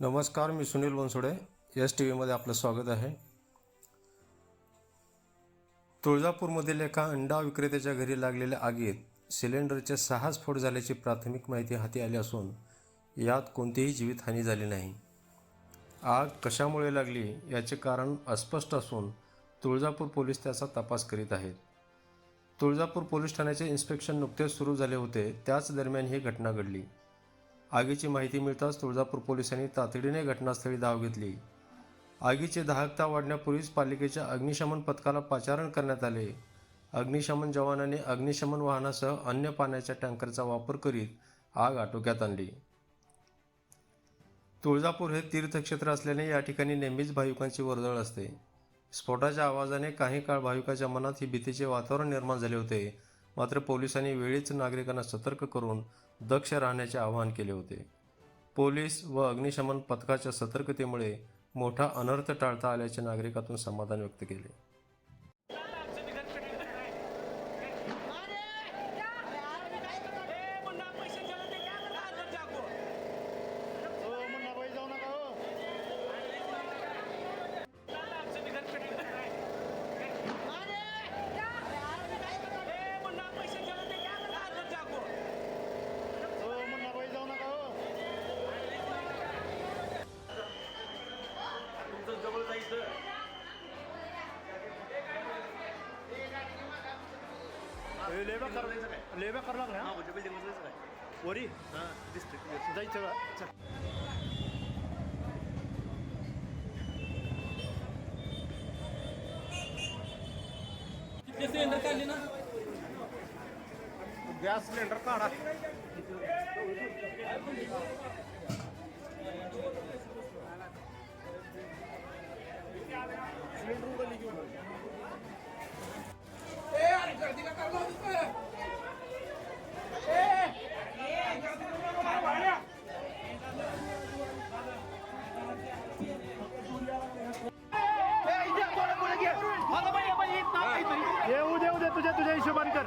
नमस्कार मी Sunil Bansode S T व्हीमध्ये आपलं स्वागत आहे. तुळजापूरमधील एका अंडा विक्रेत्याच्या घरी लागलेल्या आगीत सिलेंडरचे सहा स्फोट झाल्याची प्राथमिक माहिती हाती आली असून यात कोणतीही जीवितहानी झाली नाही. आग कशामुळे लागली याचे कारण अस्पष्ट असून तुळजापूर पोलीस त्याचा तपास करीत आहेत. तुळजापूर पोलीस ठाण्याचे इन्स्पेक्शन नुकतेच सुरू झाले होते त्याच दरम्यान ही घटना घडली. आगीची माहिती मिळताच तुळजापूर पोलिसांनी तातडीने घटनास्थळी धाव घेतली. आगीची दाहकता वाढण्यापूर्वीच पालिकेच्या अग्निशमन पथकाला पाचारण करण्यात आले. अग्निशमन जवानांनी अग्निशमन वाहनासह अन्य पाण्याच्या टँकरचा वापर करीत आग आटोक्यात आणली. तुळजापूर हे तीर्थक्षेत्र असल्याने या ठिकाणी नेहमीच भाविकांची वर्दळ असते. स्फोटाच्या आवाजाने काही काळ भाविकाच्या मनात ही भीतीचे वातावरण निर्माण झाले होते. मात्र पोलिसांनी वेळीच नागरिकांना सतर्क करून दक्ष राहण्याचे आवाहन केले होते. पोलीस व अग्निशमन पथकाच्या सतर्कतेमुळे मोठा अनर्थ टाळता आल्याचे नागरिकातून समाधान व्यक्त केले. हे लेबा कर लेबा कर लागला हा? वरी जायचं का चल. किती सिलेंडर काढले ना गॅस सिलेंडर काढा सिलेंडर उडवली घेऊन দুটাই সমান করে